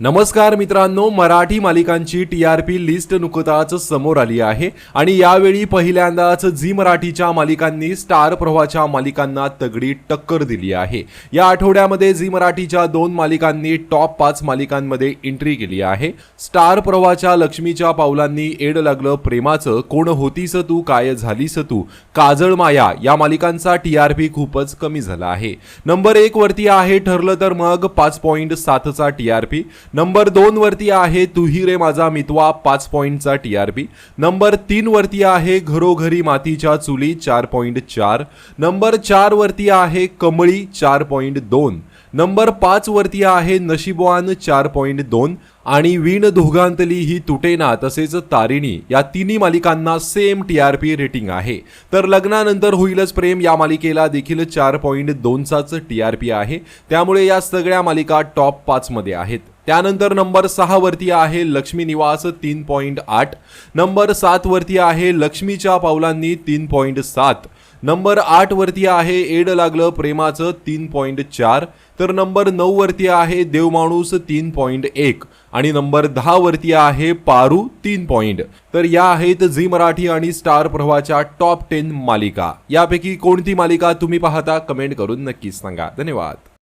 नमस्कार मित्रांनो मराठी मालिकांची टी आर पी लिस्ट नुकताच समोर आली आहे. आणि यावेळी पहिल्यांदाच झी मराठीच्या मालिकांनी स्टार प्रवाहाच्या मालिकांना तगडी टक्कर दिली आहे. या आठवड्यामध्ये झी मराठीच्या दोन मालिकांनी टॉप पाच मालिकांमध्ये एंट्री केली आहे. स्टार प्रवाहाच्या लक्ष्मीच्या पावलांनी एड लागलं प्रेमाचं कोण होतीस तू काय झालीस तू काजळ माया या मालिकांचा टी आर पी खूपच कमी झाला आहे. नंबर एक वरती आहे ठरलं तर मग पाच पॉईंट सातचा टी आर पी नंबर दोन वरती आहे तुही रे माझा मितवा पाच पॉईंटचा टी आर पी. नंबर तीन वरती आहे घरोघरी मातीच्या चुली चार पॉईंट चार. नंबर चार वरती आहे कमळी चार पॉईंट दोन. नंबर पाच वरती आहे नशिबवान चार पॉईंट दोन. आणि वीण दोघांतली ही तुटेना तसेच तारिणी या तिन्ही मालिकांना same T R P rating आहे. तर लग्नानंतर होईलच प्रेम या मालिकेला देखील चार पॉईंट दोनचाच टी आर पी आहे. त्यामुळे या सगळ्या मालिका टॉप पाचमध्ये आहेत. त्यानंतर नंबर सहा वरती आहे लक्ष्मी निवास तीन पॉईंट आठ. नंबर सातवरती आहे लक्ष्मीच्या पावलांनी तीन पॉईंट सात. नंबर आठवरती आहे एड लागलं प्रेमाचं तीन पॉईंट चार. तर नंबर नऊवरती आहे देवमाणूस तीन पॉईंट एक. आणि नंबर दहा वरती आहे पारू तीन पॉईंट तर या आहेत झी मराठी आणि स्टार प्रवाहाच्या टॉप टेन मालिका. यापैकी कोणती मालिका तुम्ही पाहता कमेंट करून नक्कीच सांगा. धन्यवाद.